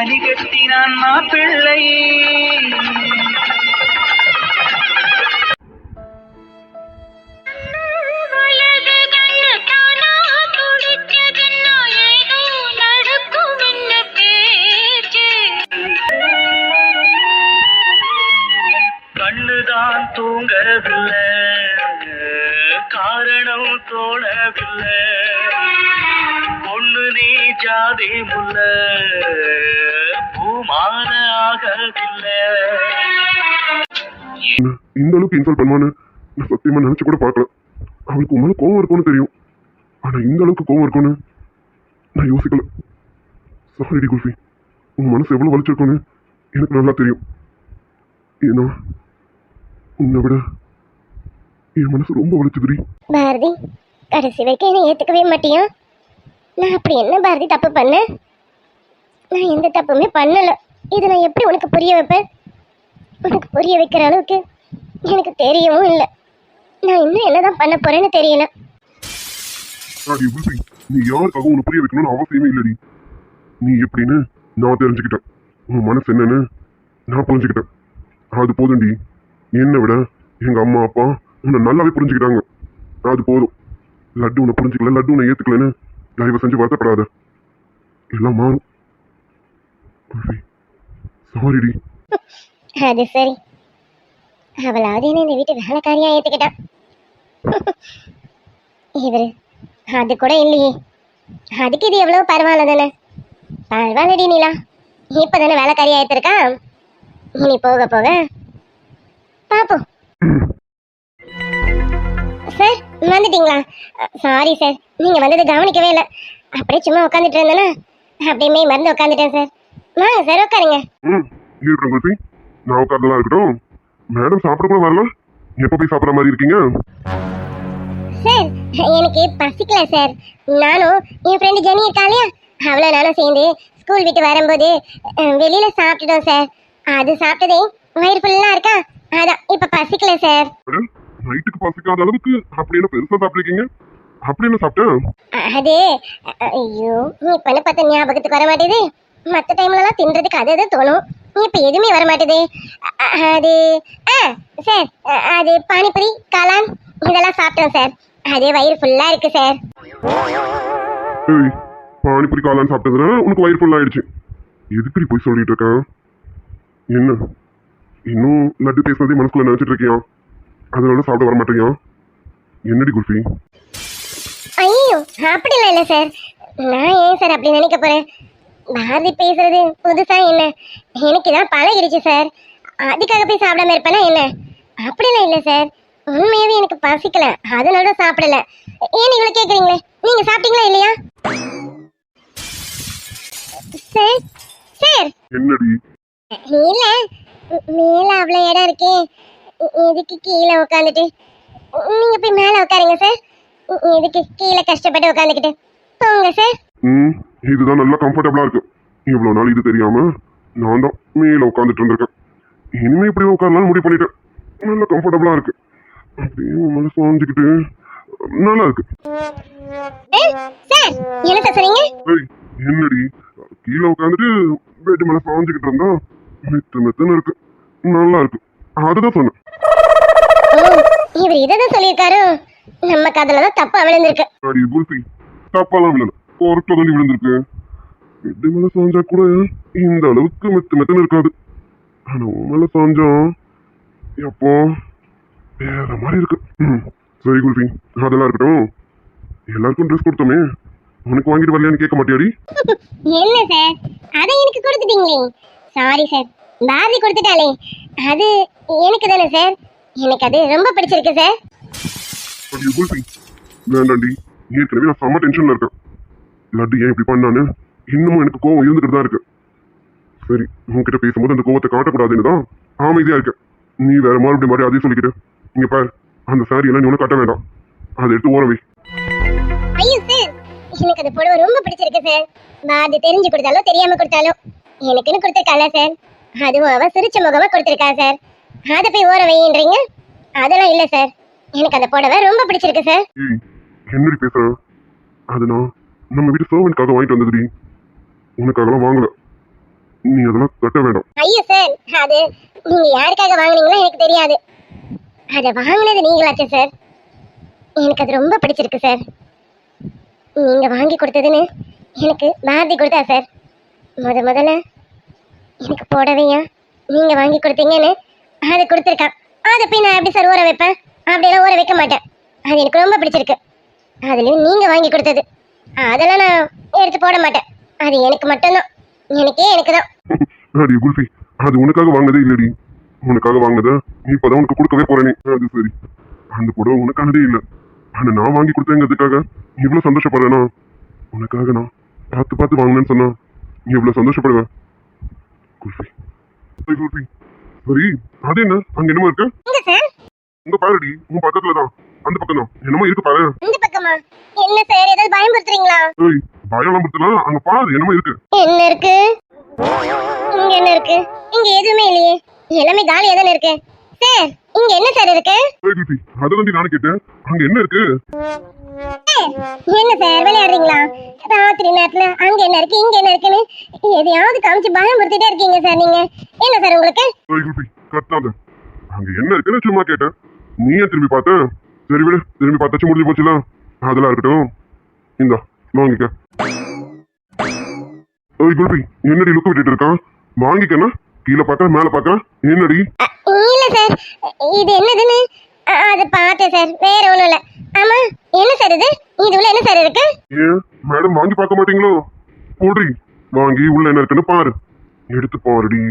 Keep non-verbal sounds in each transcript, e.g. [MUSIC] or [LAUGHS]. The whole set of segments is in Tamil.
மணப்பெண்ணை தாலி கட்டினான் மாப்பிள்ளை. ஜாதி முல்ல. பூமான ஆகவில்லை. என்ன இந்த அளவுக்கு இன்சல்ட் பண்ணுவான்னு நான் சத்தியமா நினைச்சு கூட பார்க்கல. அவளுக்கு உன் மேல கோவம் இருக்கும்னு தெரியும். ஆனா இந்த அளவுக்கு கோவம் இருக்கும்னு நான் யோசிக்கல. சாரி குல்ஃபி. உன் மனசு எவ்வளவு வலிச்சிருக்கும்னு எனக்கு நல்லா தெரியும். ஏன்னா உன்னை விட என் மனசு ரொம்ப வலிச்சுதுடி. பாரதி கடைசி வரைக்கும் என்னை ஏற்றுக்கவே மாட்டியா? நான் அப்படி என்ன பாரதி தப்பு பண்ணேன் நான் எந்த தப்புமே பண்ணலை. இதை நான் எப்படி உனக்கு புரிய வைப்பேன்? உனக்கு புரிய வைக்கிற அளவுக்கு எனக்கு தெரியவும் இல்லை. நான் இன்னும் என்னதான் பண்ண போறேன்னு தெரியல. அடி குல்ஃபி நீ யாருக்காக உன்னை புரிய வைக்கணும்னு அவசியமே இல்லடி. நீ எப்படின்னு நான் தெரிஞ்சுக்கிட்டேன். உன் மனசு என்னன்னு நான் புரிஞ்சுக்கிட்டேன். அது போதும்டி. என்னை விட எங்க அம்மா அப்பா உன்னை நல்லாவே புரிஞ்சுக்கிட்டாங்க. அது போதும். லட்டு உன்னை புரிஞ்சுக்கல லட்டு உன்னை ஏத்துக்கலன்னு தயவு செஞ்சு வருத்தப்படாத. எல்லாம் மாறும் சாரிடி அது சரி. அவளாவது என்ன இந்த வீட்டு வேலைக்காரியா ஏற்றுக்கிட்டான் இவரு அது கூட இல்லையே. அதுக்கு இது எவ்வளவு பரவாயில்ல தானே. பரவாயில்லடி நீலா. இப்போ தானே வேலைக்காரியா ஏற்றிருக்கா இனி போக போக பார்ப்போம் வந்துட்டீங்களா சாரி சார் நீங்கள் வந்தது கவனிக்கவே இல்லை. அப்படியே சும்மா உட்காந்துட்டு இருந்தேன்னா அப்படியே மெய் மறந்து உட்காந்துட்டேன் சார் வாங்க சார் உட்காருங்க. ம் இருக்கட்டும் குல்ஃபி நான் உட்கார்ந்தலாம் இருக்கட்டும். மேடம் சாப்பிட கூட வரல? எப்போ போய் சாப்பிட்ற மாதிரி இருக்கீங்க? சார் எனக்கு பசிக்கல சார் நானும் என் ஃப்ரெண்டு ஜெனி இருக்கா இல்லையா? அவளை நானும் சேர்ந்து ஸ்கூல் விட்டு வரும்போது வெளியில சாப்பிட்டுட்டோம் சார் அது சாப்பிட்டதே வயிறு ஃபுல்லாக இருக்கா? அதான் இப்போ பசிக்கல சார் நைட்டுக்கு பசிக்காத அளவுக்கு அப்படி என்ன பெருசா சாப்பிட்ருக்கீங்க அப்படி என்ன சாப்பிட்டேன் அது. ஐயோ நீ பண்ண பார்த்த ஞாபகத்துக்கு வர மாட்டேது? மற்ற டைம்லலாம் தின்றதுக்கு அது அது தோணும். இப்போ எதுவுமே வர மாட்டேது. அது ஆ சார் அது பானிபூரி காளான் இதெல்லாம் சாப்பிட்டோம் சார். அது வயிறு ஃபுல்லாக இருக்கு சார். பானிபூரி காளான் சாப்பிட்டதுனால உனக்கு வயிறு ஃபுல் ஆயிடுச்சு. எதுக்கு நீ போய் சொல்லிட்டு இருக்க? என்ன? இன்னும் லட்டு பேசுனதே மனசுக்குள்ள நினைச்சிட்டு இருக்கியா? அதனால சாப்பிட வர மாட்டேங்க? என்னடி குல்ஃபி? ஐயோ அப்படிலாம் இல்லை சார். நான் ஏன் சார் அப்படி நினைக்க போறேன்? பாரதி பேசுறது புதுசா என்ன? எனக்கு இதான் பழகிடுச்சு சார். அதுக்காக போய் சாப்பிடாம இருப்பேனா என்ன? அப்படிலாம் இல்லை சார். உண்மையாவே எனக்கு பசிக்கல. அதனால தான் சாப்பிடல. ஏன் இவ்வளோ கேட்குறீங்களே நீங்க சாப்பிட்டீங்களா இல்லையா? Sir sir. என்னடி? இல்ல மேல அவ்வளவு இடம் இருக்கே. இதுக்கு கீழே உட்காந்துட்டு நீங்க போய் மேல உட்காருங்க சார் இதுக்கு கீழே கஷ்டப்பட்டு உட்காந்துக்கிட்டு போங்க சார் ம் இதுதான் நல்லா கம்ஃபர்டபுளா இருக்கு. இவ்வளவு நாள் இது தெரியாம நான் தான் மேல உட்காந்துட்டு இருந்திருக்கேன். இனிமே இப்படி உட்காரலாம்னு முடிவு பண்ணிட்டேன். நல்லா கம்ஃபர்டபுளா இருக்கு. அப்படியே மனசு சாஞ்சுக்கிட்டு நல்லா இருக்கு. என்னடி? கீழே உட்காந்துட்டு பெட் மேல சாஞ்சுக்கிட்டு இருந்தா மெத்து மெத்துன்னு இருக்கு. நல்லா இருக்கு. அதுதான் சொன்னேன். இவர் இதை தான் சொல்லியிருக்காரு. நம்ம கதையில தான் தப்பா விழுந்திருக்கு. அடி குல்ஃபி தப்பாலாம் விழல. பொருட்கள் தாண்டி விழுந்திருக்கு. பெட் மேல சாஞ்சா கூட இந்த அளவுக்கு மெத்து மெத்துன்னு இருக்காது. ஆனா உன் மேல சாஞ்சோம் எப்போ? வேற மாதிரி இருக்கு. ம், சரி குல்ஃபி அதெல்லாம் இருக்கட்டும். எல்லாருக்கும் ட்ரெஸ் கொடுத்தோமே. உனக்கு வாங்கிட்டு வரலையான்னு கேட்க மாட்டியாடி? என்ன சார் அதை எனக்கு கொடுத்துட்டீங்களே. சாரி சார் பாரதி கொடுத்துட்டாலே அது எனக்கு தானே சார் எனக்கு அது ரொம்ப பிடிச்சிருக்கு சார் அடி குல்ஃபி வேண்டாண்டி. ஏற்கனவே நான் செம்ம டென்ஷன்ல இருக்கேன். லட்டு ஏன் இப்படி பண்ணான்னு இன்னமும் எனக்கு கோவம் இருந்துகிட்டு தான் இருக்கு. சரி உன்கிட்ட பேசும்போது அந்த கோவத்தை காட்டக்கூடாதுன்னு தான் அமைதியா இருக்கேன். நீ வேற மறுபடியும் மாதிரி அதே சொல்லிக்கிட்டு இங்க பாரு அந்த சாரி எல்லாம் நீ கட்ட வேண்டாம். அதை எடுத்து ஓரவை ஐயோ சார் எனக்கு அந்த புடவை ரொம்ப பிடிச்சிருக்கு சார் பாரதி தெரிஞ்சு கொடுத்தாலோ தெரியாம கொடுத்தாலோ எனக்குன்னு கொடுத்துருக்கால சார் அதுவும் அவ சிரிச்ச முகமா கொடுத்துருக்கா சார் அதை போய் ஓர வைன்றீங்க அதெல்லாம் இல்ல சார் எனக்கு அந்த புடவை ரொம்ப பிடிச்சிருக்கு சார் ஏய் என்னடி பேசுற? அது நான் நம்ம வீட்டு சர்வெண்ட்காக வாங்கிட்டு வந்ததுடி. உனக்காகலாம் வாங்கல. நீ அதெல்லாம் கட்ட வேண்டாம். ஐயோ சார் அது நீங்க யாருக்காக வாங்குனீங்களோ எனக்கு தெரியாது. அதை வாங்கினது நீங்களாச்சே சார் எனக்கு அது ரொம்ப பிடிச்சிருக்கு சார் நீங்க வாங்கி கொடுத்ததுன்னு எனக்கு பாரதி கொடுத்தா சார் முத முதல்ல எனக்கு போடவையா நீங்க வாங்கி கொடுத்தீங்கன்னு அது கொடுத்துருக்கான். அதை போய் நான் எப்படி சார் ஊற வைப்பேன்? அப்படியெல்லாம் ஊற வைக்க மாட்டேன். அது எனக்கு ரொம்ப பிடிச்சிருக்கு. அதுலேயும் நீங்கள் வாங்கி கொடுத்தது. அதெல்லாம் நான் எடுத்து போட மாட்டேன். அது எனக்கு மட்டும்தான். எனக்கே எனக்கு தான் அடி குல்ஃபி அது உனக்காக வாங்கதே இல்லடி. உனக்காக வாங்கினத நீ இப்பதான் உனக்கு கொடுக்கவே போறேனே. அது சரி. அந்த புடவை உனக்கானதே இல்லை. ஆனா நான் வாங்கி கொடுத்தேங்கிறதுக்காக நீ இவ்வளவு சந்தோஷப்படுறேனா? உனக்காக நான் பார்த்து பார்த்து வாங்கினேன்னு சொன்னா நீ இவ்வளவு சந்தோஷப்படுவேன் குல்ஃபி. குல்ஃபி. சரி அது என்ன? அங்க என்னமோ இருக்கு. உங்க பாருடி உன் பக்கத்துல தான் அந்த பக்கம் தான் என்னமோ இருக்கு பாரு. இந்த பக்கமா? என்ன சார் ஏதாவது பயன்படுத்துறீங்களா ஏய் பயம்லாம் படுத்தலாம் அங்க பாரு என்னமோ இருக்கு. என்ன இருக்கு? இங்க என்ன இருக்கு? இங்க எதுவுமே இல்லையே. எல்லாமே காலியா தானே இருக்கு. சார் இங்க என்ன சார் இருக்கு? அதை தாண்டி நானும் கேட்டேன். அங்க என்ன இருக்கு? என்ன சார் விளையாடுறீங்களா? ராத்திரி நேரத்துல அங்க என்ன இருக்கு இங்க என்ன இருக்குன்னு எதையாவது காமிச்சு பயமுறுத்திட்டே இருக்கீங்க சார் நீங்க. என்ன சார் உங்களுக்கு? கத்தாத. அங்க என்ன இருக்குன்னு சும்மா கேட்டேன். நீ ஏன் திரும்பி பார்த்த சரி விடு திரும்பி பார்த்தாச்சு முடிஞ்சு போச்சுல. அதெல்லாம் இருக்கட்டும். இந்தா வாங்கிக்க ஏய் குல்ஃபி என்னடி லுக்கு விட்டுட்டு இருக்கான் வாங்கிக்கண்ணா கீழே பார்க்க மேல பார்க்க என்னடி? சார். இது என்னதுன்னு? அது பார்த்தேன் சார். வேற ஒண்ணும் இல்ல. ஆமா என்ன சார் இது? இது உள்ள என்ன சார் இருக்கு? ஏன் மேடம் வாங்கி பார்க்க மாட்டீங்களோ? போடுறி. வாங்கி உள்ள என்ன இருக்குன்னு பாரு. எடுத்து பாருடி.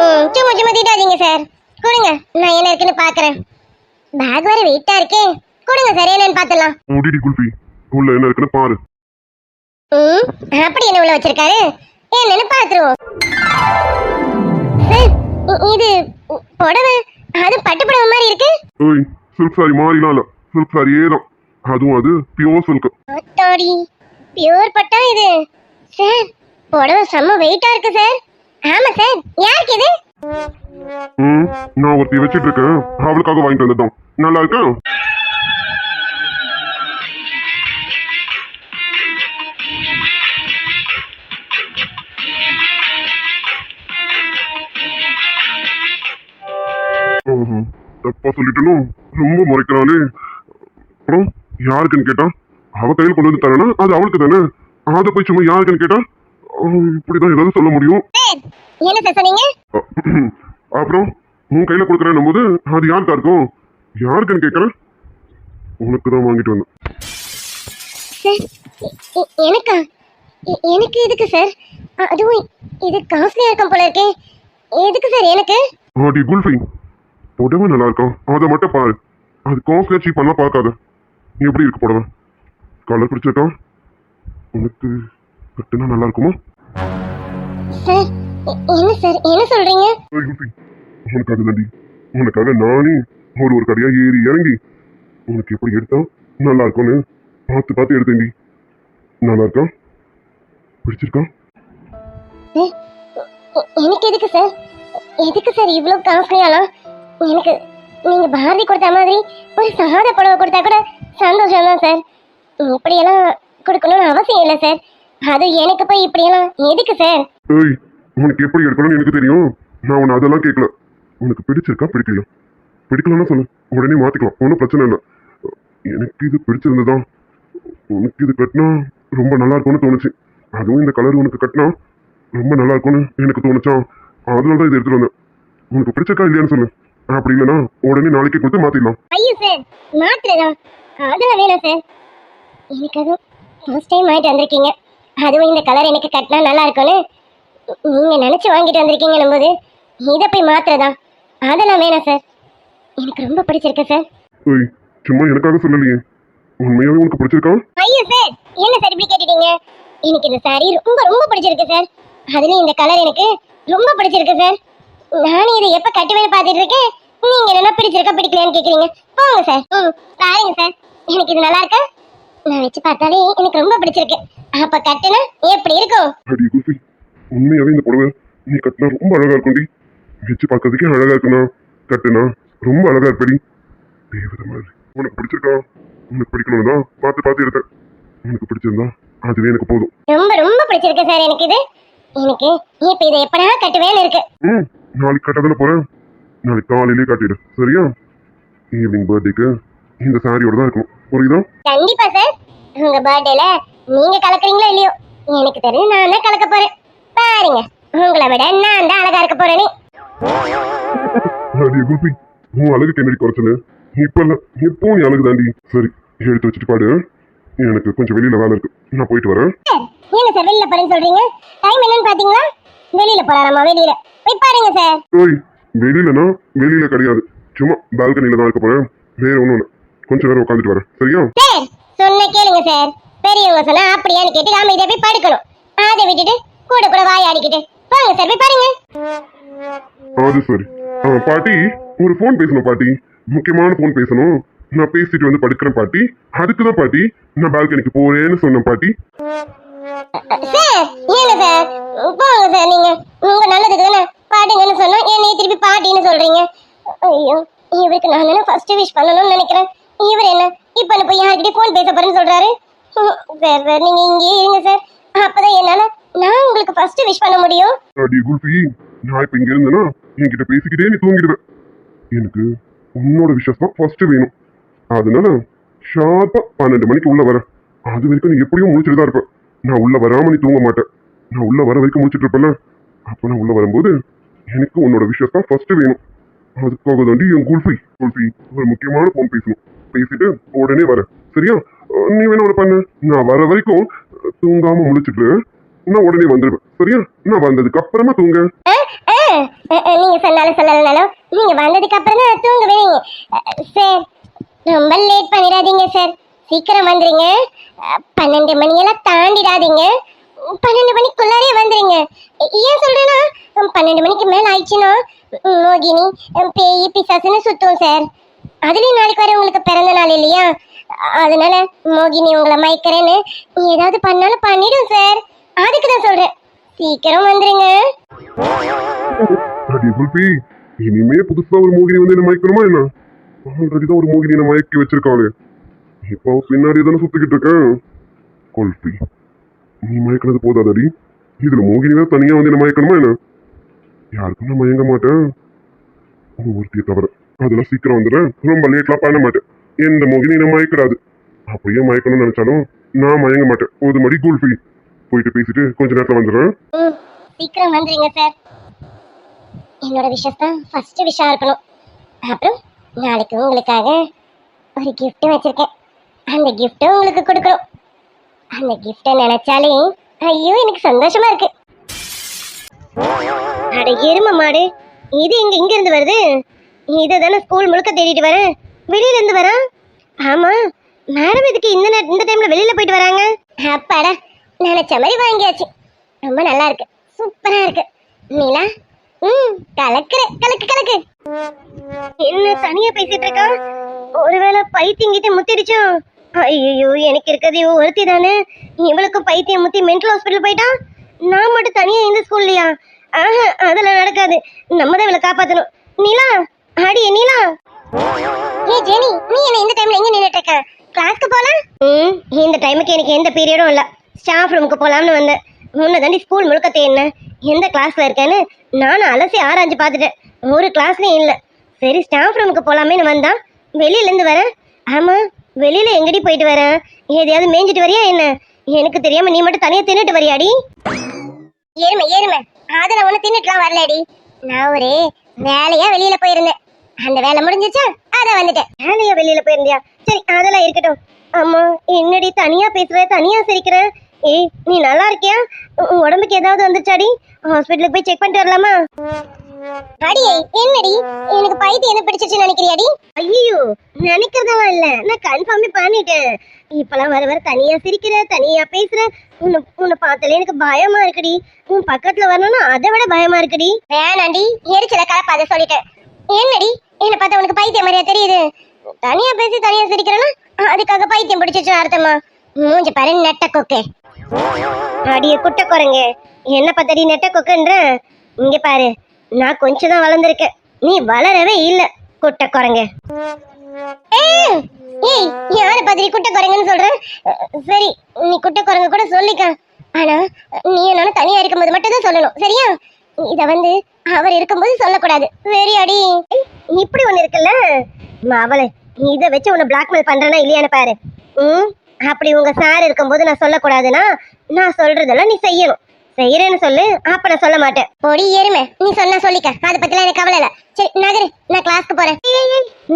ம், சும்மா சும்மா திட்டாதீங்க சார். கொடுங்க. நான் என்ன இருக்குன்னு பாக்குறேன். பேக் வேற வெயிட்டா இருக்கே. கொடுங்க சார் என்னன்னு பாத்துலாம் முடிடி குல்ஃபி உள்ள என்ன இருக்குன்னு பாரு. ம் அப்படி என்ன உள்ள வச்சிருக்காரு? என்னன்னு பாத்துருவோம். சார் இது புடவை அது பட்டு புடவை மாதிரி இருக்கு? ஏய் சில்க் சாரி மாறிலாம் இல்ல சில்க் சாரியே தான் அதுவும் அது பியோர் சில்க் அத்தாடி பியூர் பட்டா இது? சார் புடவை செம்ம வெயிட்டா இருக்கு சார். ஆமா சார் யாருக்கு இது? நான் ஒருத்தி வச்சிட்டு இருக்கேன். அவளுக்காக வாங்கிட்டு வந்ததும் நல்லா இருக்கா? ம்ஹும். தப்பா சொல்லிட்டனும் ரொம்ப முறைக்கிறாளே. அப்புறம் யாருக்குன்னு கேட்டா அவ கையில் கொண்டு வந்து தரேனா? அது அவளுக்கு தானே? அதை போய் சும்மா யாருக்குன்னு கேட்டா இப்படிதான் ஏதாவது சொல்ல முடியும். அப்புறம் உன் கையில கொடுக்குறேன் போது அது யாருக்கா இருக்கும் யாருக்குன்னு கேட்கறேன் உனக்கு தான் வாங்கிட்டு வந்தேன். எனக்கா? எனக்கு எதுக்கு சார்? அதுவும் இது காஸ்ட்லியா இருக்கும் போல இருக்கே. எதுக்கு சார் எனக்கு? ஆடி குல்ஃபி புடவை நல்லா இருக்கும் அதை மட்டும் பாரு. அது காஸ்ட்லியா சீப் பண்ணலாம் பார்க்காத. எப்படி இருக்கு புடவை கலர் பிடிச்சிருக்கா? உனக்கு கட்டுனா நல்லா இருக்குமா சார் என்ன சார் என்ன சொல்றீங்க? உனக்காக தாண்டி. உனக்காக நானே ஒரு ஒரு கடையா ஏறி இறங்கி உனக்கு எப்படி எடுத்தா நல்லா இருக்கும்னு பார்த்து பார்த்து எடுத்தேன்டி. நல்லா இருக்கா பிடிச்சிருக்கா எ- எனக்கு எதுக்கு சார்? எதுக்கு சார் இவ்வளோ காஸ்ட்லியாலாம் எனக்கு நீங்க பாரதி கொடுத்த மாதிரி ஒரு சாதா புடவை கொடுத்தா கூட சந்தோஷம் தான் சார். இப்படியெல்லாம் கொடுக்கணும்னு அவசியம் இல்லை சார். அது எனக்கு போய் இப்படியெல்லாம் எதுக்கு சார்? ஏய் உனக்கு எப்படி எடுக்கணும்னு எனக்கு தெரியும். நான் உன்னை அதெல்லாம் கேட்கல உனக்கு பிடிச்சிருக்கா பிடிக்கலையா? பிடிக்கலன்னா சொல்லு. உடனே மாற்றிக்கலாம் ஒன்றும் பிரச்சனை இல்லை. எனக்கு இது பிடிச்சிருந்ததா உனக்கு இது கட்டினா ரொம்ப நல்லா இருக்கும்னு தோணுச்சு. அதுவும் இந்த கலர் உனக்கு கட்டினா ரொம்ப நல்லா இருக்கும்னு எனக்கு தோணுச்சா? அதனால தான் இது எடுத்துகிட்டு வந்தேன். உனக்கு பிடிச்சிருக்கா இல்லையான்னு சொல்லு. அப்படி இல்லைன்னா உடனே நாளைக்கு கொடுத்து மாத்திடலாம். ஐயோ சார் மாத்திரதா அதெல்லாம் வேணாம் சார் எனக்கு அது ஃபர்ஸ்ட் டைம் வாங்கிட்டு வந்திருக்கீங்க. அதுவும் இந்த கலர் எனக்கு கட்டினா நல்லா இருக்கும்னு நீங்க நினைச்சு வாங்கிட்டு வந்திருக்கீங்கன்னும் போது இதை போய் மாத்திரதா அதெல்லாம் வேணாம் சார் எனக்கு ரொம்ப பிடிச்சிருக்கு சார் ஏய் சும்மா எனக்காக சொல்லலையே. உண்மையாவே உனக்கு பிடிச்சிருக்கா? ஐயோ சார் என்ன சார் இப்படி கேட்டுட்டீங்க? எனக்கு இந்த சாரி ரொம்ப ரொம்ப பிடிச்சிருக்கு சார் அதுலயும் இந்த கலர் எனக்கு ரொம்ப பிடிச்சிருக்கு சார் நானும் இதை எப்ப கட்டுவேன்னு பார்த்துட்டு இருக்கேன்? நீங்க என்ன பிடிச்சிருக்கா பிடிக்கலையான்னு கேக்குறீங்க. போங்க சார். ம் பாருங்க சார். எனக்கு இது நல்லா இருக்கா? நான் வச்சு பார்த்தாலே எனக்கு ரொம்ப பிடிச்சிருக்கு. அப்ப கட்டுனா எப்படி இருக்கும்? அடி குல்ஃபி உண்மையாவே இந்த புடவை நீ கட்டினா ரொம்ப அழகா இருக்கும்டி. வச்சு பார்க்கறதுக்கே அழகா இருக்குண்ணா. கட்டுனா ரொம்ப அழகா இருப்படி. தேவதை மாதிரி. உனக்கு பிடிச்சிருக்கா? உனக்கு பிடிக்கணும் தான் பார்த்து பார்த்து எடுத்தேன். உனக்கு பிடிச்சிருந்தா அதுவே எனக்கு போதும். ரொம்ப ரொம்ப பிடிச்சிருக்கு சார் எனக்கு இது. எனக்கு இப்ப இதை எப்படா கட்டுவேன்னு இருக்கு. ம். நாளைக்கு கட்டதானே போறேன். நாளைக்கு காலையிலேயே கட்டிடு. சரியா? ஈவினிங் பர்த்டேக்கு இந்த சாரியோட தான் இருக்கணும். புரியுதா? கண்டிப்பா சார் உங்க பர்த்டேல நீங்க கலக்குறீங்களோ இல்லையோ எனக்கு தெரிஞ்சு நான் தான் கலக்க போறேன். பாருங்க உங்களை விட நான் தான் அழகா இருக்க போறேனே. அடி குல்பி உன் அழகுக்கு என்னடி குறைச்சல? இப்ப இல்ல எப்போ நீ அழகு தாண்டி. சரி எடுத்து வச்சுட்டு பாடு. எனக்கு கொஞ்சம் வெளியில வேலை இருக்கு. நான் போயிட்டு வரேன். சார் என்ன சார் வெளியில போறேன்னு சொல்றீங்க? டைம் என்னன்னு பாத்தீங்களா? வெளியில போறாராமா வெளியில. போய் பாருங்க சார் ஓய் வெளியிலனா வெளியில கிடையாது. சும்மா பால்கனில தான் இருக்க போறேன். வேற ஒண்ணும் கொஞ்சம் நேரம் உட்காந்துட்டு வரேன். சரியா? சார் சொன்ன கேளுங்க சார் பெரியவங்க சொன்னா அப்படியான்னு கேட்டு நாம இதை போய் படுக்கணும். அதை விட்டுட்டு கூட கூட வாயாடிக்கிட்டு போங்க சார் போய் பாருங்க. அது சரி. பாட்டி ஒரு ஃபோன் பேசணும் பாட்டி. முக்கியமான ஃபோன் பேசணும். நான் பேசிட்டு வந்து படுக்கிறேன் பாட்டி. அதுக்கு தான் பாட்டி நான் பால்கனிக்கு போறேன்னு சொன்னேன் பாட்டி. சார் ஏங்க சார் போங்க சார் நீங்க. உங்க நல்லதுக்கு தானே பாட்டுங்கன்னு சொன்னா என்னைய திருப்பி பாட்டின்னு சொல்றீங்க. ஐயோ இவருக்கு நான் தானே ஃபர்ஸ்ட் விஷ் பண்ணணும்னு நினைக்கிறேன். இவர் என்ன? இப்ப நான் போய் யார்கிட்டயும் ஃபோன் பேச போறேன்னு சொல்றாரு? ம், சார் சார் நீங்க இங்கேயே இருங்க சார் அப்பதான் என்னால நான் உங்களுக்கு ஃபர்ஸ்ட் விஷ் பண்ண முடியும். அடி குல்ஃபி நான் இப்ப இங்க இருந்தேன்னா என்கிட்ட பேசிக்கிட்டே நீ தூங்கிடுவேன் எனக்கு உன்னோட விஷயம் தான் ஃபர்ஸ்ட் வேணும். அதனால ஷார்ப்பா பன்னெண்டு மணிக்கு உள்ள வரேன் அது வரைக்கும் நீ எப்படியும் முடிச்சுட்டு தான் இருப்ப. நான் உள்ள வராம நீ தூங்க மாட்டேன் நான் உள்ள வர வரைக்கும் முடிச்சிட்டு இருப்பேன்ல அப்போ நான் உள்ள வரும்போது எனக்கு உன்னோட விஷயம் தான் ஃபர்ஸ்ட் வேணும். அதுக்காக தாண்டி என் குல்ஃபி குல்ஃபி ஒரு முக்கியமான ஃபோன் பேசணும். பேசிட்டு உடனே வரேன் சரியா? நீ வேணா ஒரு பண்ணு. நான் வர வரைக்கும் தூங்காம முடிச்சிட்டு நான் உடனே வந்துடுவேன் சரியா? நான் வந்ததுக்கு அப்புறமா தூங்க. நீங்க சொன்னாலும் சொல்லலனாலும் நீங்க வந்ததுக்கு அப்புறம் தான் தூங்குவேன். சார் ரொம்ப லேட் பண்ணிடாதீங்க சார். சீக்கிரம் வந்துருங்க. பன்னெண்டு மணியெல்லாம் தாண்டிடாதீங்க. பன்னெண்டு மணிக்குள்ளாரே வந்துருங்க. ஏன் சொல்றேன்னா பன்னெண்டு மணிக்கு மேல ஆயிடுச்சுன்னா மோகினி பேய் பிசாசுன்னு சுத்தும் சார். அதுலயும் நாளைக்கு வர உங்களுக்கு பிறந்த நாள் இல்லையா? அதனால மோகினி உங்களை மயக்கிறேன்னு ஏதாவது பண்ணாலும் பண்ணிடும் சார். அதுக்கு தான் சொல்றேன். சீக்கிரம் வந்துருங்க. இனிமே புதுசா ஒரு மோகினி வந்து என்ன மயக்கணுமா என்ன? ஆல்ரெடி தான் ஒரு மோகினி என்ன மயக்கி வச்சிருக்காளே. இப்போ பின்னாடி தானே சுத்திக்கிட்டு இருக்கேன் கொல்ஃபி நீ மயக்கினது போதாதடி. இதுல மோகினி தான் தனியா வந்து என்ன மயக்கணுமா என்ன? யாருக்கும் நான் மயங்க மாட்டேன். உன் ஒருத்தியை தவிர அதெல்லாம் சீக்கிரம் வந்துடுறேன். ரொம்ப லேட்லாம் பண்ண மாட்டேன். எந்த மோகினி என்ன மயக்கிறாது. அப்படியே மயக்கணும்னு நினைச்சாலும் நான் மயங்க மாட்டேன். ஒரு மடி கோல்ஃபி. போயிட்டு பேசிட்டு கொஞ்ச நேரத்துல வந்துடுறேன். சீக்கிரம் வந்துருங்க சார் என்னோட விஷஸ் தான் ஃபர்ஸ்ட் விஷா இருக்கணும். அப்புறம் நாளைக்கு உங்களுக்காக ஒரு gift வச்சிருக்கேன். அந்த கிஃப்ட்டும் உங்களுக்கு கொடுக்கணும். அந்த கிஃப்ட்டை நினைச்சாலே ஐயோ எனக்கு சந்தோஷமா இருக்கு. அட எரும மாடு. இது எங்க இங்க இருந்து வருது. இதை தானே ஸ்கூல் முழுக்க தேடிட்டு வரேன் வெளியில இருந்து வரேன் ஆமா. மேடம் இதுக்கு இந்த நேர- இந்த டைம்ல வெளியில போயிட்டு வராங்க. அப்பாடா நினைச்ச மாதிரி வாங்கியாச்சு. ரொம்ப நல்லா இருக்கு. சூப்பரா இருக்கு. நீலா ம் கலக்குற கலக்கு கலக்கு. என்ன தனியா பேசிட்டு இருக்கா? ஒருவேளை பைத்தியங்கிட்ட முத்திடுச்சோம் ஐயோ எனக்கு இருக்கிறது இவ ஒருத்தி தானே? இவளுக்கு பைத்தியம் முத்தி மென்டல் ஹாஸ்பிட்டல் போயிட்டான் நான் மட்டும் தனியா இந்த ஸ்கூல்லையா ஆஹா அதெல்லாம் நடக்காது. நம்ம தான் இவளை காப்பாத்தணும். நீலா அடி நீலா. ஏ ஜெனி நீ என்ன இந்த டைம்ல எங்க நின்னுட்டு இருக்க? கிளாஸ்க்கு போலாம்? ம் இந்த டைமுக்கு எனக்கு எந்த பீரியடும் இல்ல. ஸ்டாஃப் ரூமுக்கு போலாம்னு வந்தேன். முன்ன தாண்டி ஸ்கூல் முழுக்க தேடினேன் எந்த கிளாஸ்ல இருக்கேன்னு நானும் அலசி ஆராய்ஞ்சு பார்த்துட்டேன். ஒரு கிளாஸ்லயும் இல்லை. சரி ஸ்டாஃப் ரூமுக்கு போலாமேன்னு வந்தான் வெளியில இருந்து வரேன். ஆமா வெளியில எங்கடி போயிட்டு வர? எதையாவது மேய்ஞ்சிட்டு வரியா என்ன? எனக்கு தெரியாம நீ மட்டும் தனியா தின்னுட்டு வரியாடி? ஏறும ஏறும. அதெல்லாம் ஒண்ணு தின்னுட்டுலாம் வரலடி. நான் ஒரு வேலையா வெளியில போயிருந்தேன். அந்த வேலை முடிஞ்சிச்சா அத வந்துட்டேன். வேலையா வெளியில போயிருந்தியா? சரி அதெல்லாம் இருக்கட்டும். அம்மா என்னடி தனியா பேசுற தனியா சிரிக்கிற? ஏய் நீ நல்லா இருக்கியா? உன் உடம்புக்கு ஏதாவது வந்துச்சாடி ஹாஸ்பிட்டலுக்கு போய் செக் பண்ணிட்டு வரலாமா? அடியே என்னடி? எனக்கு பைத்தியம் என்ன பிடிச்சிச்சு நினைக்கிறியாடி? ஐயோ நினைக்கிறதெல்லாம் இல்ல. நான் கன்ஃபார்மே பண்ணிட்டேன். இப்பெல்லாம் வர வர தனியா சிரிக்கிற தனியா பேசுற உன்னை உன்னை பார்த்தாலே எனக்கு பயமா இருக்குடி. உன் பக்கத்துல வரணும்னா அதை விட பயமா இருக்குடி. வேணாண்டி எரிச்சல கலப்பாத சொல்லிட்டேன். என்னடி? என்ன பார்த்தா உனக்கு பைத்தியம் மாதிரியா தெரியுது? தனியா பேசி தனியா சிரிக்கிறேன்னா அதுக்காக பைத்தியம் பிடிச்சிச்சு அர்த்தமா? மூஞ்சி பாரு நெட்ட கொக்கு. அடிய குட்ட குரங்க என்ன பத்தடி நெட்ட கொக்குன்ற? இங்க பாரு. நான் கொஞ்சம் தான் வளர்ந்துருக்கேன். நீ வளரவே இல்ல குட்ட குரங்கு ஏய் யாரை பத்திரி குட்டை குரங்குன்னு சொல்ற? சரி நீ குட்டை குரங்கு கூட சொல்லிக்க. ஆனா நீ என்னோட தனியா இருக்கும்போது மட்டும் தான் சொல்லணும் சரியா? இத வந்து அவர் இருக்கும்போது சொல்லக்கூடாது சரி அடி இப்படி ஒண்ணு இருக்குல்ல? அவளை இத வச்சு உன்னை பிளாக்மெயில் பண்றேனா இல்லையான்னு பாரு. ம் அப்படி உங்க சார் இருக்கும்போது நான் சொல்லக்கூடாதுன்னா நான் சொல்றதெல்லாம் நீ செய்யணும். செய்யறேன்னு சொல்லு அப்ப நான் சொல்ல மாட்டேன். பொடி எருமை. நீ சொன்னா சொல்லிக்க. அதை பத்திலாம் எனக்கு கவலை இல்ல. சரி நகரு. நான் கிளாஸ்க்கு போறேன்.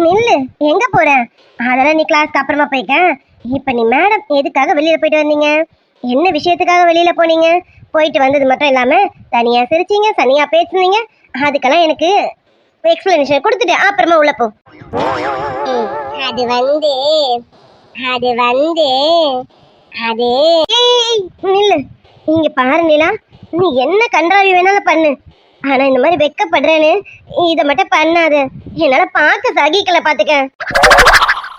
நில்லு. எங்க போற? அதெல்லாம் நீ கிளாஸ்க்கு அப்புறமா போய்க்க. இப்ப நீ மேடம் எதுக்காக வெளியில போயிட்டு வந்தீங்க? என்ன விஷயத்துக்காக வெளியில போனீங்க? போயிட்டு வந்தது மட்டும் இல்லாம தனியா சிரிச்சீங்க தனியா பேசுனீங்க. அதுக்கெல்லாம் எனக்கு எக்ஸ்பிளனேஷன் கொடுத்துட்டு அப்புறமா உள்ள போ. அது வந்து அது வந்து அது நில்லு. இங்க பாரு நிலா நீ என்ன கன்றாவி வேணாலும் பண்ணு. ஆனா இந்த மாதிரி வெக்கப்படுறேன்னு இத மட்டும் பண்ணாத. என்னால பார்க்க சகிக்கல பாத்துக்க.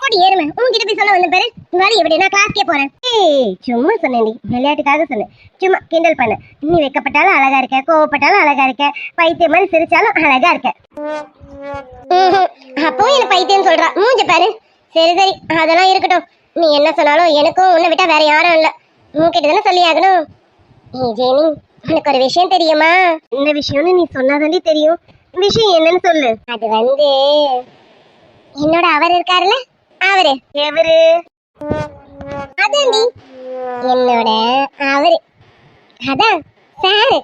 போடி ஏறுமே. உன்கிட்ட போய் சொல்ல வந்த பேரு. வழி எப்படி நான் கிளாஸ்க்கே போறேன். ஏய் சும்மா சொன்னேன்டி. விளையாட்டுக்காக சொன்னேன். சும்மா கிண்டல் பண்ண. நீ வெக்கப்பட்டாலும் அழகா இருக்க கோவப்பட்டாலும் அழகா இருக்க பைத்தியம் மாதிரி சிரிச்சாலும் அழகா இருக்க. ம்ஹும். அப்போ என்ன பைத்தியம் சொல்றா. மூஞ்ச பாரு. சரி சரி. அதெல்லாம் இருக்கட்டும். நீ என்ன சொன்னாலும் எனக்கும் உன்னை விட்டா வேற யாரும் இல்ல. உன்கிட்ட தானே சொல்லி ஆகணும் ஜெனி உனக்கு ஒரு விஷயம் தெரியுமா? என்ன விஷயம்னு நீ சொன்னாதாண்டி தெரியும். விஷயம் என்னன்னு சொல்லு. அது வந்து என்னோட அவர் இருக்காருல்ல? அவரு. எவரு? அதாண்டி. என்னோட அவரு. அதான் சாரு.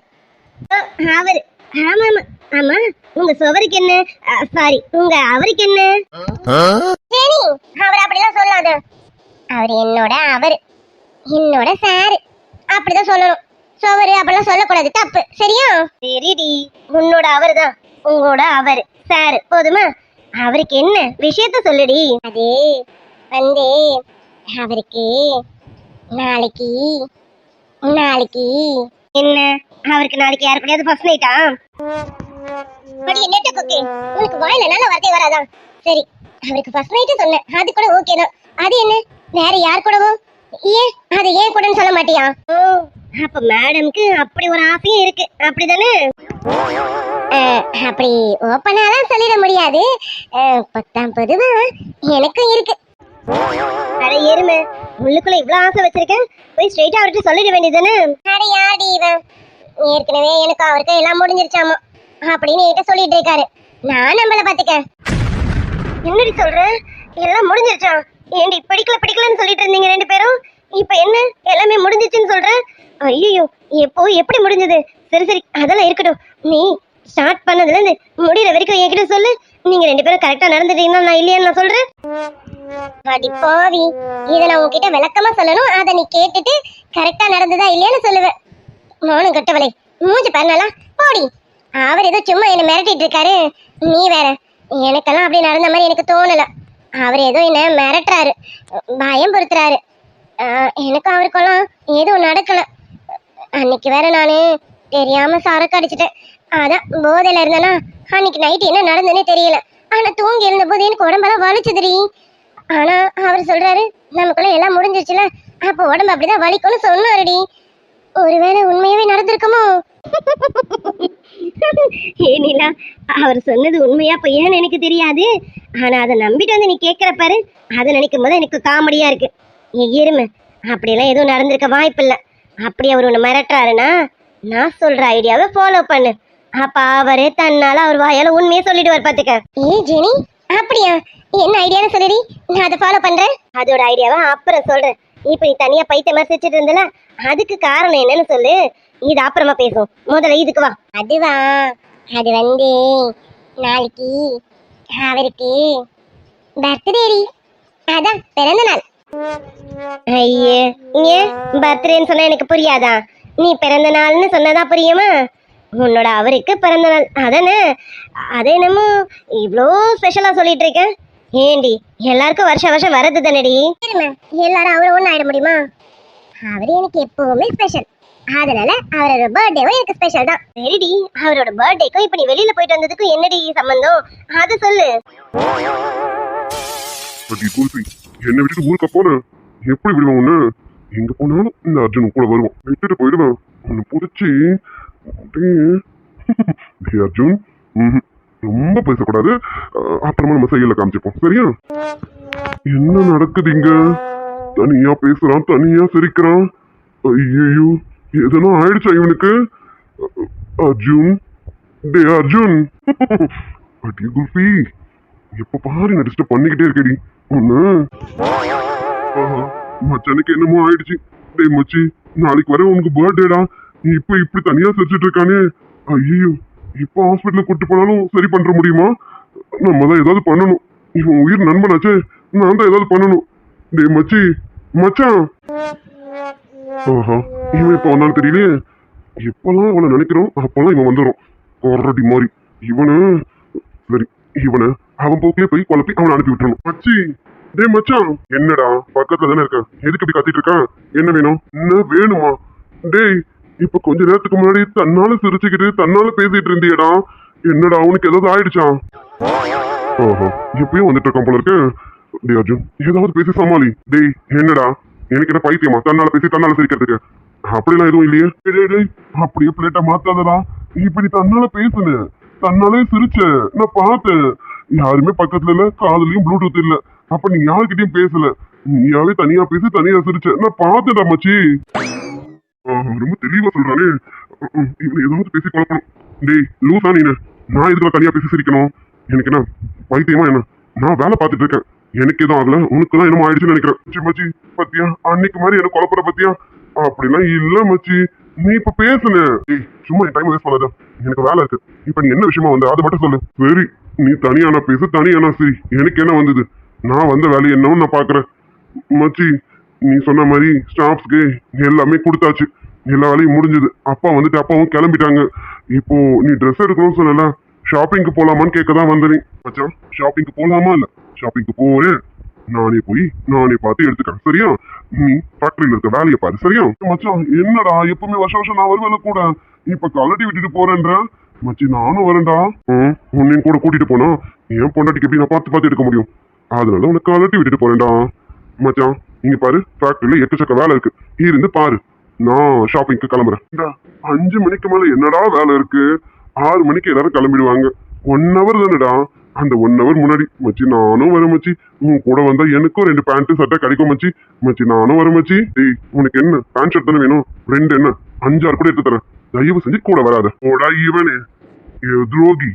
அவரு. ஆமா ஆமா ஆமா உங்க சுவருக்கு என்ன? சாரி உங்க அவருக்கு என்ன? சரி அவர் அப்படிலாம் சொல்லாத அவர் என்னோட அவர். என்னோட சாரு. அப்படிதான் சொல்லணும். சுவரு அப்படிலாம் சொல்லக்கூடாது. தப்பு. சரியா? சரிடி. உன்னோட அவர் தான் உங்களோட அவர். சாரு. போதுமா? அவருக்கு என்ன விஷயத்த சொல்லுடி? அது வந்து அவருக்கு நாளைக்கு நாளைக்கு என்ன? அவருக்கு நாளைக்கு யாரு கூடயாவது ஃபர்ஸ்ட் நைட்டா படி நெட்ட கொக்கு. உனக்கு வாயில நல்ல வார்த்தை வராதான் சரி. அவருக்கு ஃபர்ஸ்ட் நைட்டு சொன்னேன். அது கூட ஓகே தான். அது என்ன? வேற யார் கூடவோ? ஏன்? அது ஏன் கூடன்னு சொல்ல மாட்டியா? ஓ அப்ப மேடம்க்கு அப்படி ஒரு ஆசையும் இருக்கு. அப்படிதானே? அப்படி ஓப்பனாலாம் சொல்லிட முடியாது. பத்தாம் பொதுவா எனக்கும் இருக்கு. அட எருமை. உள்ளுக்குள்ள இவ்வளவு ஆசை வச்சிருக்கேன் போய் ஸ்ட்ரைட்டா அவர்கிட்ட சொல்லிட வேண்டியதுதானே? அட யாடி இவன்? ஏற்கனவே எனக்கு அவருக்கு எல்லாம் முடிஞ்சிருச்சாமா? அப்படின்னு என்கிட்ட சொல்லிட்டு இருக்காரு. நான் நம்மள பாத்துக்க. என்னடி சொல்ற? எல்லாம் முடிஞ்சிருச்சான் ஏண்டி பிடிக்கல பிடிக்கலன்னு சொல்லிட்டு இருந்தீங்க ரெண்டு பேரும்? இப்ப என்ன? எல்லாமே முடிஞ்சிச்சுன்னு சொல்ற? ஐயோ எப்போ எப்படி முடிஞ்சது? சரி சரி அதெல்லாம் இருக்கட்டும். நீ ஸ்டார்ட் பண்ணதுல இருந்து வரைக்கும் என்கிட்ட சொல்லு. நீங்க ரெண்டு பேரும் கரெக்டா நடந்துட்டீங்கன்னா நான் இல்லையான்னு நான் சொல்றேன். அடி பாவி. இத நான் உன்கிட்ட விளக்கமா சொல்லணும். அத நீ கேட்டுட்டு கரெக்டா நடந்ததா இல்லையான்னு சொல்லுவேன் நானும் கட்டவளை. மூஞ்சி பண்ணலா போடி. அவர் ஏதோ சும்மா என்ன மிரட்டிட்டு இருக்காரு. நீ வேற. எனக்கெல்லாம் அப்படி நடந்த மாதிரி எனக்கு தோணல. அவர் ஏதோ என்ன மிரட்டுறாரு. பயம் பொறுத்துறாரு ஆஹ், எனக்கும் அவருக்கெல்லாம் எதுவும் நடக்கல. அன்னைக்கு வேற நானே தெரியாம சரக்கு அடிச்சிட்டேன். அதான் போதையில இருந்தேனா அன்னைக்கு நைட் என்ன நடந்ததுன்னே தெரியல. ஆனா தூங்கி இருந்த போது எனக்கு உடம்பெல்லாம் வலிச்சுதுரி ஆனா அவர் சொல்றாரு நமக்குள்ள எல்லாம் முடிஞ்சிருச்சுல அப்ப உடம்பு அப்படிதான் வலிக்கும்னு சொன்னாருடி. ஒருவேளை உண்மையாவே நடந்திருக்குமோ? [LAUGHS] ஏ நிலா அவர் சொன்னது உண்மையா பொய்யான்னு எனக்கு தெரியாது. ஆனா அதை நம்பிட்டு வந்து நீ கேட்கிற பாரு அதை நினைக்கும் போது எனக்கு காமெடியா இருக்கு. ஏ எருமை அப்படியெல்லாம் எதுவும் நடந்திருக்க வாய்ப்பில்லை. அப்படி அவர் உன்னை மிரட்டுறாருன்னா நான் சொல்ற ஐடியாவை ஃபாலோ பண்ணு. அப்ப அவரே தன்னால அவர் வாயால உண்மையை சொல்லிடுவார் பாத்துக்க. ஏ ஜெனி அப்படியா? என்ன ஐடியான்னு சொல்லுடி. நான் அதை ஃபாலோ பண்றேன். அதோட ஐடியாவை அப்புறம் சொல்றேன். இப்ப நீ தனியா பைத்த மசிச்சுட்டு இருந்தல அதுக்கு காரணம் என்னன்னு சொல்லு. இது அப்புறமா பேசுவோம். முதல்ல இதுக்கு வா. அதுவா? அது வந்து நாளைக்கு அவருக்கு பர்த்டேடி அதான் பிறந்த நாள். ஐயே ஏன் பர்த்டேன்னு சொன்னா எனக்கு புரியாதா? நீ பிறந்த நாள்னு சொன்னதா புரியுமா? உன்னோட அவருக்கு பிறந்த நாள். அதானே? அதே என்னமோ இவ்வளோ ஸ்பெஷலா சொல்லிட்டு இருக்கேன் ஏண்டி எல்லாருக்கும் வருஷம் வருஷம் வரது தானடி? எல்லாரும் அவரை ஒன்றும் ஆயிட முடியுமா? அவர் எனக்கு எப்பவுமே ஸ்பெஷல் அதனால அவரோட பர்த்டேவும் எனக்கு ஸ்பெஷல் தான். சரிடி அவரோட பர்த்டேக்கும் இப்ப நீ வெளியில போயிட்டு வந்ததுக்கும் என்னடி சம்பந்தம்? அது சொல்லு. பட் துளசி என்னை விட்டுட்டு ஊருக்கு போன? எப்படி விடுவோம் உன்ன? எங்க போனாலும் இந்த அர்ஜுன் கூட வருவான். விட்டுட்டு போயிடுவேன். உன்னை புடிச்சு அப்படியே அர்ஜுன் ரொம்ப பேசக்கூடாது. அப்புறமா நம்ம செயல காமிச்சிப்போம். சரியா? என்ன நடக்குது இங்க? தனியா பேசுறான் தனியா சிரிக்கிறான். ஐயோ எதனா ஆயிடுச்சா இவனுக்கு? அர்ஜுன். டே அர்ஜுன். அடி குல்ஃபி எப்ப பாரு நான் டிஸ்டர்ப் பண்ணிக்கிட்டே இருக்கடி ஒண்ணு. ஆஹா, மச்சானுக்கு என்னமோ ஆயிடுச்சு. டேய் மச்சி நாளைக்கு வர உனக்கு பர்த்டேடா நீ இப்ப இப்படி தனியா சிரிச்சிட்டு இருக்கானே. ஐயோ இப்ப ஹாஸ்பிட்டலுக்கு கூட்டு போனாலும் சரி பண்ற முடியுமா? நம்ம தான் ஏதாவது பண்ணணும். இவன் உயிர் நண்பனாச்சே நான் தான் ஏதாவது பண்ணணும். டேய் மச்சி மச்சான். ஆஹா இவன் இப்ப வந்தான்னு தெரியலையே. எப்பெல்லாம் அவனை நினைக்கிறோம் அப்பெல்லாம் இவன் வந்துடும் கொரடி மாதிரி. இவனு சரி இவனை அவன் போக்கிலே போய் குழப்பி அவனை அனுப்பி விட்டுறணும். மச்சி டேய் மச்சான். என்னடா பக்கத்துல தானே இருக்க? எதுக்கு இப்படி கத்திட்டு இருக்க? என்ன வேணும்? என்ன வேணுமா? டேய் இப்ப கொஞ்ச நேரத்துக்கு முன்னாடி தன்னால சிரிச்சுக்கிட்டு தன்னால பேசிட்டு இருந்தியடா. என்னடா அவனுக்கு ஏதாவது ஆயிடுச்சா? ஓஹோ இப்பயும் வந்துட்டு இருக்கான் போல இருக்கு. டே அர்ஜுன் ஏதாவது பேசி சமாளி. டேய் என்னடா? எனக்கு என்ன பைத்தியமா? தன்னால பேசி தன்னால சிரிக்கிறதுக்கு. அப்படிலாம் எதுவும் இல்லையே? டேய், அப்படியே பிளேட்டை மாத்தாதடா. இப்படி தன்னால பேசுன. தன்னாலே சிரிச்ச. நான் பார்த்தேன். யாருமே பக்கத்துல இல்ல காதுலயும் ப்ளூடூத் இல்ல. அப்ப நீ யாருக்கிட்டயும் பேசல. நீயாவே தனியா பேசி தனியா சிரிச்ச. நான் பார்த்தேன்டா மச்சி. ஆஹ், ரொம்ப தெளிவா சொல்றானே. உம், இவனை ஏதாவது பேசி குழப்பணும். டேய் லூசா நீனு. நான் இதுக்குள்ள தனியா பேசி சிரிக்கணும்? எனக்கு என்ன பைத்தியமா என்ன? நான் வேலை பார்த்துட்டு இருக்கேன். எனக்கு எதுவும் ஆகல. உனக்கு தான் என்னமோ ஆயிடுச்சுன்னு நினைக்கிறேன். மச்சி மச்சி பத்தியா? அன்னைக்கு மாதிரி எனக்கு குழப்பற பத்தியா? அப்படிலாம் இல்ல மச்சி. நீ இப்ப பேசுன. சும்மா என் டைம் வேஸ்ட் பண்ணாத. எனக்கு வேலை இருக்கு. இப்ப நீ என்ன விஷயமா வந்த? அதை மட்டும் சொல்லு. சரி நீ தனியானா பேசு தனியானா சரி. எனக்கு என்ன வந்தது? நான் வந்த வேலை என்னன்னு நான் பாக்குறேன். மச்சி நீ சொன்ன மாதிரி ஸ்டாஃப்ஸ்க்கு எல்லாமே கொடுத்தாச்சு. எல்லா வேலையும் முடிஞ்சது. அப்பா வந்துட்டு அப்பாவும் கிளம்பிட்டாங்க. இப்போ நீ ட்ரெஸ் எடுக்கணும்னு சொல்லல ஷாப்பிங்க்கு போலாமான்னு கேட்க தான் வந்தேன். மச்சான் ஷாப்பிங்க்கு போலாமா இல்லை? ஷாப்பிங்க்கு போறேன். நானே போய் நானே பார்த்து எடுத்துக்கிறேன். சரியா? நீ ஃபேக்டரியில இருக்க வேலையை பாரு சரியா? மச்சான் என்னடா எப்பவுமே வருஷம் வருஷம் நான் வருவேன் கூட. இப்ப கலட்டி விட்டுட்டு போறேன்ற. மச்சி நானும் வரேன்டா. ம், உன்னையும் கூட கூட்டிட்டு போனா என் பொண்டாட்டிக்கு எப்படி நான் பார்த்து பார்த்து எடுக்க முடியும்? அதனால உனக்கு கலட்டி விட்டுட்டு போறேன்டா. மச்சான் இங்க பாரு ஃபேக்டரியில எக்கச்சக்க வேலை இருக்கு. இருந்து பாரு. நான் ஷாப்பிங்க்கு கிளம்புறேன். அஞ்சு மணிக்கு மேல என்னடா வேலை இருக்கு? ஆறு மணிக்கு எல்லாரும் கிளம்பிடுவாங்க. ஒன் ஹவர் தானடா. அந்த ஒன் ஹவர் முன்னாடி மச்சி நானும் வரேன் மச்சி. உன் கூட வந்தா எனக்கும் ரெண்டு பேண்ட் சட்டை கிடைக்கும் மச்சி. மச்சி நானும் வரேன் மச்சி. டேய் உனக்கு என்ன பேண்ட் ஷர்ட் தானே வேணும்? ரெண்டு என்ன? அஞ்சாறு கூட எடுத்து தரேன். தயவு செஞ்சு கூட வராத. ஓடா இவனே. துரோகி.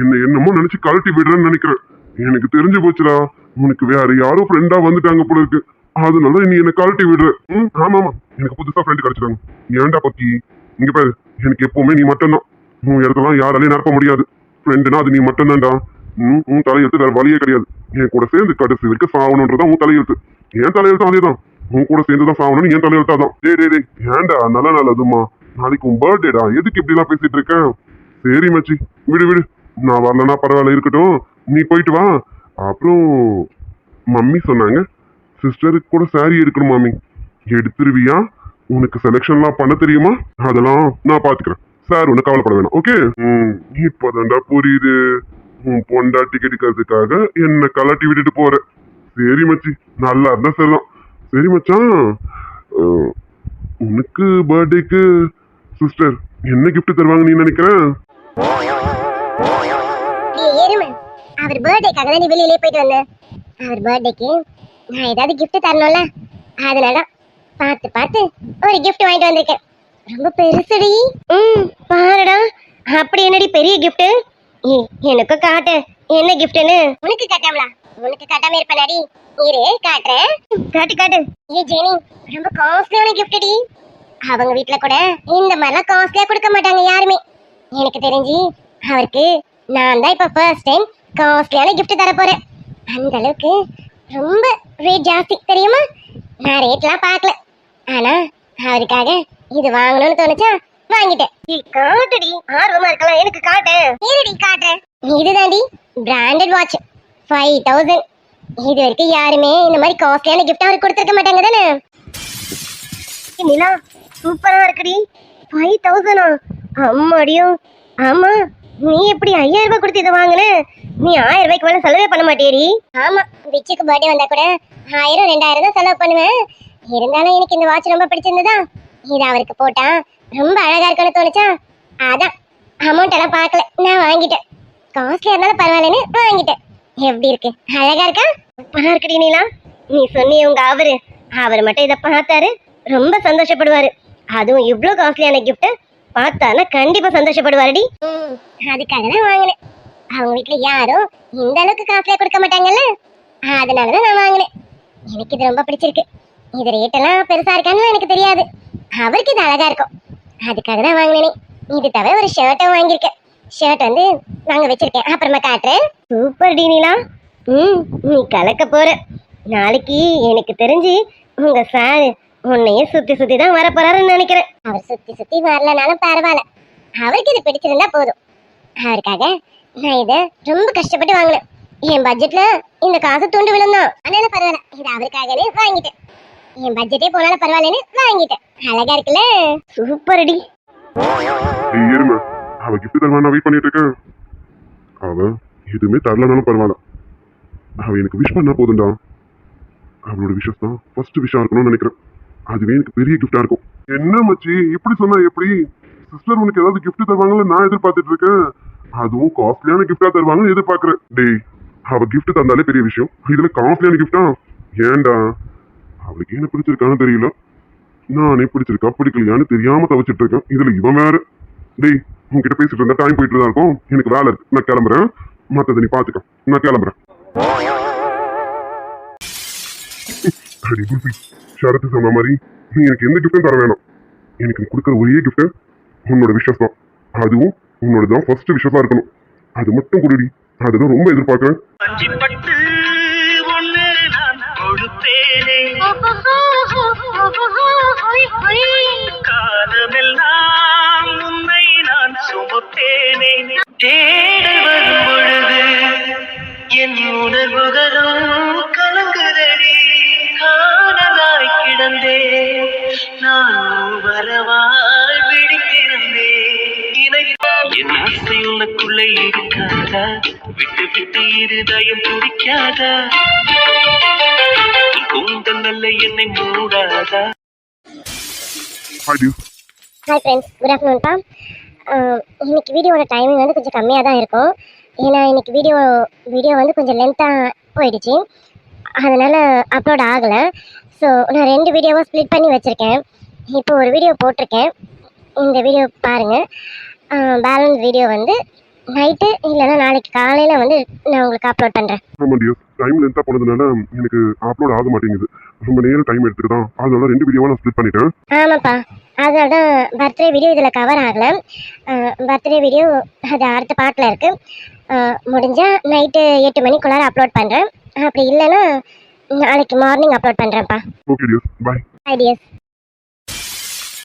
என்ன என்னமோ நினைச்சு கழட்டி விடுறேன்னு நினைக்கிறேன். எனக்கு தெரிஞ்சு போச்சுடா. உனக்கு வேற யாரோ ஃப்ரெண்டா வந்துட்டாங்க போல இருக்கு. அதனால நீ என்ன கழட்டி விடுற. ம் ஆமா ஆமா. எனக்கு புதுசா ஃப்ரெண்ட் கிடைச்சிட்டாங்க. ஏன்டா பக்கி? இங்க பாரு. எனக்கு எப்பவுமே நீ மட்டும்தான். உன் இடத்துலாம் யாராலையும் நிரப்ப முடியாது. ஃப்ரெண்டுனா அது நீ மட்டும்தான்டா. ம் உன் தலையெழுத்து வேற வழியே கிடையாது. என் கூட சேர்ந்து கடைசி வரைக்கும் சாவணுன்றதான் உன் தலையெழுத்து. என் தலையெழுத்து அதேதான். உன் கூட சேர்ந்து தான் சாவணும்னு என் தலையெழுத்தா தான். டே டே டேய் ஏன்டா? நல்ல நல்லதுமா நாளைக்கு உன் பர்த்டேடா எதுக்கு இப்படி எல்லாம் பேசிட்டு இருக்கேன் சரி மச்சி. விடு விடு. நான் வரலன்னா பரவாயில்ல இருக்கட்டும். நீ போயிட்டு வா. அப்புறம் மம்மி சொன்னாங்க சிஸ்டருக்கு கூட சாரி எடுக்கணும் மாமி. எடுத்துருவியா? உனக்கு செலெக்ஷன்லாம் பண்ண தெரியுமா? அதெல்லாம் நான் பார்த்துக்கிறேன். சார் ஒன்று கவலைப்பட வேணாம். ஓகே ம் இப்போதான்டா புரியுது. உன் பொண்டாட்டி எடுக்கிறதுக்காக என்ன கலட்டி விட்டுட்டு போற. சரி மச்சி. நல்லா இருந்தா சரிதான் சரி மச்சான். உனக்கு பர்த்டேக்கு சிஸ்டர் என்ன கிஃப்ட் தருவாங்க நீ நினைக்கிறேன் அவர் பர்த்டேக்காக தான் நீ வெளியிலே போயிட்டு வந்த. அவர் பர்த்டேக்கு நான் ஏதாவது கிஃப்ட் தரணும்ல? அதனால பார்த்து பார்த்து ஒரு கிஃப்ட் வாங்கிட்டு வந்திருக்கேன். ரொம்ப பெருசுடி. ம் பாருடா. அப்படி என்னடி பெரிய கிஃப்ட்டு ஏய், எனக்கு காட்டு. என்ன கிஃப்ட்னு உனக்கு காட்டாமலா? உனக்கு காட்டாம இருப்பனாடி. இரு காட்டுறேன். காட்டு காட்டு. ஏ ஜெனி ரொம்ப காஸ்ட்லியான கிஃப்ட் டி. அவங்க வீட்ல கூட இந்த மாதிரிலாம் காஸ்ட்லியா கொடுக்க மாட்டாங்க யாருமே. எனக்கு தெரிஞ்சு அவருக்கு நான் தான் இப்ப ஃபர்ஸ்ட் டைம் காஸ்ட்லியான கிஃப்ட் தர போறேன். அந்த அளவுக்கு ரொம்ப ரேட் ஜாஸ்தி தெரியுமா? நான் ரேட்லாம் பார்க்கல. ஆனா அவருக்காக இது வாங்கணும்னு தோணுச்சா வாங்கிட்டேன். நீ காட்டுடி. ஆர்வமா இருக்கலாம். எனக்கு காட்டு. இருடி காட்டுறேன் இதுதாண்டி பிராண்டட் வாட்ச் ஃபைவ் தௌசண்ட் இது வரைக்கும் யாருமே இந்த மாதிரி காஸ்ட்லியான gift அவருக்கு கொடுத்துருக்க மாட்டாங்க தானே? நிலா சூப்பரா இருக்குடி. ஃபைவ் தௌசண்டா அம்மாடியும் ஆமா நீ எப்படி ஐயாயிரம் ரூபாய் கொடுத்து இதை வாங்கின? நீ ஆயிரம் ரூபாய்க்கு மேல செலவே பண்ண மாட்டேடி ஆமா. விச்சுக்கு பர்த்டே வந்தா கூட ஆயிரம் ரெண்டாயிரம் தான் செலவு பண்ணுவேன். இருந்தாலும் எனக்கு இந்த வாட்ச் ரொம்ப பிடிச்சிருந்ததா? இது அவருக்கு போட்டா ரொம்ப அழகா இருக்குன்னு தோணுச்சா? அதான் அமௌண்ட் எல்லாம் பார்க்கல. நான் வாங்கிட்டேன். காஸ்ட்லியா இருந்தாலும் பரவாயில்லன்னு வாங்கிட்டேன். எப்படி இருக்கு? அழகா இருக்கா? சூப்பரா இருக்கடி நீலா. நீ சொன்னிய உங்க அவரு. அவர் மட்டும் இதை பார்த்தாரு. ரொம்ப சந்தோஷப்படுவாரு. அதுவும் இவ்ளோ காஸ்ட்லியான கிஃப்ட் பார்த்தானா கண்டிப்பா சந்தோஷப்படுவாருடி. அதுக்காக தான் வாங்கினேன். அவங்க வீட்டுல யாரும் இந்த அளவுக்கு காஸ்ட்லியா கொடுக்க மாட்டாங்கல்ல? அதனாலதான் நான் வாங்கினேன். எனக்கு இது ரொம்ப பிடிச்சிருக்கு. இது ரேட் எல்லாம் பெருசா இருக்கான்னு எனக்கு தெரியாது. அவருக்கு இது அழகா இருக்கும். அதுக்காக தான் வாங்கினேனே. இது தவிர ஒரு ஷர்ட்டும் வாங்கியிருக்கேன். ஷர்ட் வந்து வாங்க வச்சிருக்கேன். அப்புறமா காட்டுறேன். சூப்பர் டீனிலா. ம் நீ கலக்க போற. நாளைக்கு எனக்கு தெரிஞ்சு உங்க சாரு உன்னையே சுத்தி சுத்தி தான் வர போறாருன்னு நினைக்கிறேன். அவர் சுத்தி சுத்தி வரலனாலும் பரவாயில்ல. அவருக்கு இது பிடிச்சிருந்தா போதும். அவருக்காக நான் இதை ரொம்ப கஷ்டப்பட்டு வாங்கினேன். என் பட்ஜெட்ல இந்த காசு துண்டு விழுந்தான். அதனால பரவாயில்ல. இது அவருக்காகவே வாங்கிட்டேன். என் பட்ஜெட்டே போனாலும் பரவாயில்லன்னு வாங்கிட்டேன். அழகா இருக்குல்ல? சூப்பர் அடி இருங்க. அவ கிஃப்ட் தருவா நான் வெயிட் பண்ணிட்டு இருக்கேன். அவ எதுவுமே தரலனாலும் பரவாயில்ல. அவ எனக்கு விஷ் பண்ணா போதும்டா. அவளோட விஷஸ் தான் ஃபர்ஸ்ட் விஷா இருக்கணும்னு நினைக்கிறேன். அதுவே எனக்கு பெரிய கிஃப்டா இருக்கும். என்ன மச்சி? இப்படி சொன்னா எப்படி? சிஸ்டர் உனக்கு ஏதாவது கிஃப்ட் தருவாங்கன்னு நான் எதிர்பார்த்துட்டு இருக்கேன். அதுவும் காஸ்ட்லியான கிஃப்டா தருவாங்கன்னு எதிர்பார்க்கறேன். டேய் அவ கிஃப்ட் தந்தாலே பெரிய விஷயம். இதுல காஸ்ட்லியான கிஃப்டா ஏன்டா? அவளுக்கு என்ன பிடிச்சிருக்கான்னு தெரியல. நானே பிடிச்சிருக்கா பிடிக்கலையான்னு தெரியாம தவிச்சிட்டு இருக்கேன். இதுல இவன் வேற. டேய் உன்கிட்ட பேசிட்டு இருந்தா டைம் போயிட்டு தான் இருக்கும். எனக்கு வேலை இருக்கு. நான் கிளம்புறேன். மத்ததை நீ பாத்துக்க. நான் கிளம்புறேன். அடி குல்ஃபி ஷரத்து சொன்ன மாதிரி. நீ எனக்கு எந்த கிஃப்டும் தர வேணாம். எனக்கு நீ கொடுக்குற ஒரே கிஃப்ட் உன்னோட விஷஸ் தான். அதுவும் உன்னோட தான் ஃபர்ஸ்ட் விஷஸா இருக்கணும். அது மட்டும் கொடுடி. அதுதான் ரொம்ப எதிர்பார்க்கறேன். காலமெல்லாம் உன்னை நான் சுமப்பேனே தேட வரும் பொழுது என் உணர்வுகளும் கலங்குதடி காணலாய் கிடந்தே. நான் வரவாய் பிடித்திருந்தே என் ஆசை உனக்குள்ளே இருக்காதா விட்டு விட்டு இருதயம் துடிக்காதா கூந்தல் நல்ல என்னை மூடாதா? ஹாய் டியூ ஹாய் ஃப்ரெண்ட்ஸ் குட் ஆஃப்டர்நூன்ப்பா இன்னைக்கு வீடியோட டைமிங் வந்து கொஞ்சம் கம்மியாக தான் இருக்கும். ஏன்னா இன்னைக்கு வீடியோ வீடியோ வந்து கொஞ்சம் லென்த்தாக போயிடுச்சு. அதனால் அப்லோட் ஆகலை. ஸோ நான் ரெண்டு வீடியோவாக ஸ்ப்ளிட் பண்ணி வச்சுருக்கேன். இப்போ ஒரு வீடியோ போட்டிருக்கேன். இந்த வீடியோ பாருங்கள் பேலன்ஸ் வீடியோ வந்து நைட்டு இல்லைன்னா நாளைக்கு காலையில் வந்து நான் உங்களுக்கு அப்லோட் பண்ணுறேன் டைம் லென்த்தா போனதுனால எனக்கு அப்லோட் ஆக மாட்டேங்குது. ரொம்ப நேரம் டைம் எடுத்துக்கிட்டான் அதனால ரெண்டு வீடியோவா நான் ஸ்ப்ளிட் பண்ணிட்டேன். ஆமாப்பா. அதனால தான் பர்த்டே வீடியோ இதில் கவர் ஆகலை. பர்த்டே வீடியோ அது அடுத்த பாட்டில் இருக்குது முடிஞ்சால் நைட்டு எட்டு மணிக்குள்ளார அப்லோட் பண்ணுறேன் அப்படி இல்லைன்னா நாளைக்கு மார்னிங் அப்லோட் பண்ணுறேன்ப்பா ஓகே டியர் பாய் ஐடியஸ்